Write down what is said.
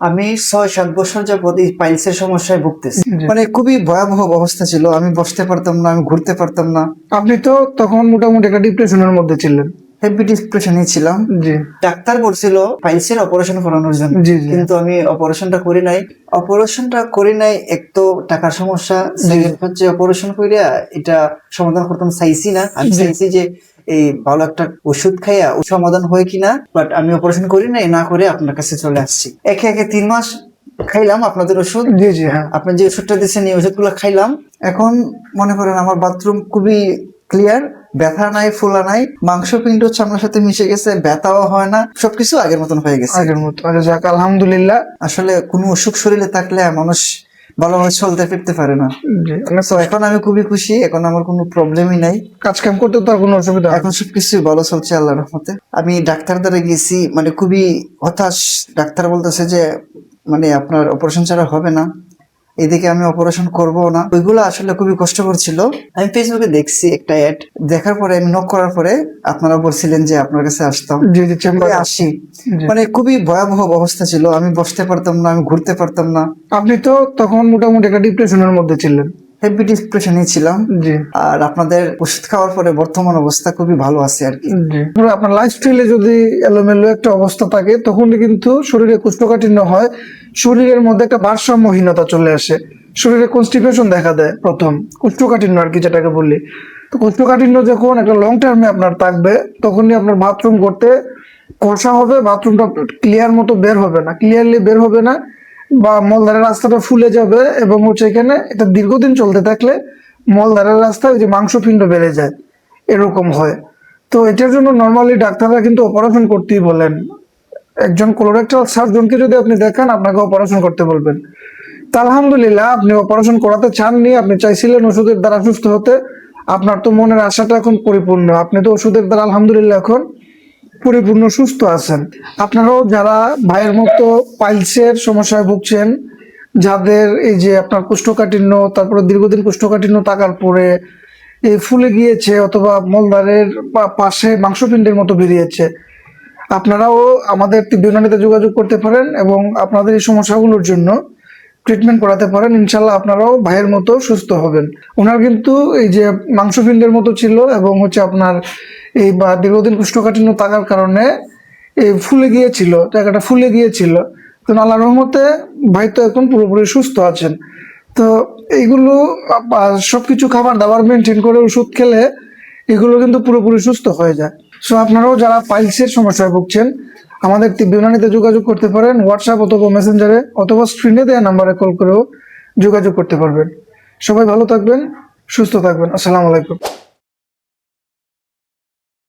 আমি ছয় সাত বছর যাবত এই পাইলসের সমস্যায় ভুগতেছি। মানে খুবই ভয়াবহ অবস্থা ছিল। আমি বসতে পারতাম না আমি ঘুরতে পারতাম না। আপনি তো তখন মোটামুটি একটা ডিপ্রেশনের মধ্যে ছিলেন। হেভি ডিপ্রেশনে ছিলাম। ডাক্তার বলছিল পাইলসের অপারেশন করানোর জন্য। কিন্তু আমি অপারেশনটা করি নাই। অপারেশনটা করি নাই এক তো টাকার সমস্যা সেকেন্ড হচ্ছে অপারেশন করিয়া এটা সমাধান করতাম চাইছি না। আমি চাইছি যে এই ভালো একটা ওষুধ খাইয়া সমাধান হয় কিনা বাট আমি অপারেশন করি নাই না করে আপনার কাছে চলে আসছি। একে একে তিন মাস খাইলাম আপনাদের ওষুধ। জি জি হ্যাঁ। আপনি যে ওষুধটা দিচ্ছেন এই ওষুধগুলো খাইলাম। এখন মনে করেন আমার বাথরুম খুবই ক্লিয়ার ব্যথা নাই ফোলা নাই মাংস মাংসপিণ্ড চামড়ার সাথে মিশে গেছে ব্যথাও হয় না সবকিছু আগের মতন হয়ে গেছে। আগের মতো। আচ্ছা যাক আলহামদুলিল্লাহ। আসলে কোনো অসুখ শরীরে থাকলে মানুষ ভালোভাবে চলতে ফিরতে পারে না। তো এখন আমি খুবই খুশি এখন আমার কোনো প্রবলেমই নাই। কাজ কাম করতে তো কোনো অসুবিধা। এখন সবকিছু ভালো চলছে আল্লাহর রহমতে। আমি ডাক্তার দ্বারা গেছি মানে খুবই হতাশ। ডাক্তার বলতেছে যে মানে আপনার অপারেশন ছাড়া হবে না। এদিকে আমি অপারেশন করব না। ওইগুলো আসলে খুবই কষ্টকর ছিল। আমি ফেসবুকে দেখছি একটা অ্যাড দেখার পরে আমি নক করার পরে আপনারা বলছিলেন যে আপনার কাছে আসতাম। আসি। মানে খুবই ভয়াবহ অবস্থা ছিল। আমি বসতে পারতাম না আমি ঘুরতে পারতাম না। আপনি তো তখন মোটামুটি একটা ডিপ্রেশনের মধ্যে ছিলেন। হেভি ডিপ্রেশনে ছিলাম আর আপনাদের ওষুধ খাওয়ার পরে বর্তমান অবস্থা খুবই ভালো আছে আর কি। পুরো আপনার লাইফস্টাইলে যদি এলোমেলো একটা অবস্থা থাকে তখন কিন্তু শরীরে কোষ্ঠকাঠিন্য হয়। শরীরের মধ্যে একটা ভারসাম্যহীনতা চলে আসে। শরীরে কনস্টিপেশন দেখা দেয় প্রথম। কোষ্ঠকাঠিন্য আর কি যেটাকে বললি তো কোষ্ঠকাঠিন্য যখন একটা লং টার্মে আপনার থাকবে তখনই আপনার বাথরুম করতে কষা হবে। বাথরুমটা ক্লিয়ার মতো বের হবে না। ক্লিয়ারলি বের হবে না। বা মলদারের রাস্তাটা ফুলে যাবে এবং হচ্ছে এখানে এটা দীর্ঘদিন চলতে থাকলে মলদারের রাস্তায় ওই যে মাংসপিণ্ড বেড়ে যায়, এরকম হয়। তো এটার জন্য নর্মালি ডাক্তাররা কিন্তু অপারেশন করতেই বলেন। একজন কোলোরেক্টাল সার্জনকে যদি আপনি দেখান, আপনাকে অপারেশন করতে বলবেন। তা আলহামদুলিল্লাহ, আপনি অপারেশন করাতে চাননি, আপনি চাইছিলেন ওষুধের দ্বারা সুস্থ হতে। আপনার তো মনের আশাটা এখন পরিপূর্ণ। আপনি তো ওষুধের দ্বারা আলহামদুলিল্লাহ এখন পরিপূর্ণ, সুস্থ আছেন। আপনারাও যারা ভাইয়ের মতো পাইলসের সমস্যায় ভুগছেন, যাদের এই যে আপনার কোষ্ঠকাঠিন্য, তারপরে দীর্ঘদিন কোষ্ঠকাঠিন্য থাকার পরে এই ফুলে গিয়েছে অথবা মলদ্বারের পা- পাশে মাংসপিণ্ডের মতো বেরিয়েছে, আপনারাও আমাদের তীব্রনানীতে যোগাযোগ করতে পারেন এবং আপনাদের এই সমস্যাগুলোর জন্য ট্রিটমেন্ট করাতে পারেন। ইনশাল্লাহ আপনারাও ভাইয়ের মতো সুস্থ হবেন। ওনার কিন্তু এই যে মাংসপিণ্ডের মতো ছিল এবং হচ্ছে আপনার এই বা দীর্ঘদিন কোষ্ঠকাঠিন্য থাকার কারণে এই ফুলে গিয়েছিল, জায়গাটা ফুলে গিয়েছিল। তো আল্লাহ রহমতে ভাই তো এখন পুরোপুরি সুস্থ আছেন। তো এইগুলো, আ- সবকিছু খাবার দাবার মেনটেন করে ওষুধ খেলে এগুলো কিন্তু পুরোপুরি সুস্থ হয়ে যায়। সো আপনারাও যারা পাইলসের সমস্যায় ভুগছেন, আমাদের বিমানিতে যোগাযোগ করতে পারেন হোয়াটসঅ্যাপ অথবা মেসেঞ্জারে অথবা স্ক্রিনে দেওয়া নাম্বারে কল করেও যোগাযোগ করতে পারবেন। সবাই ভালো থাকবেন, সুস্থ থাকবেন। আসসালামু আলাইকুম।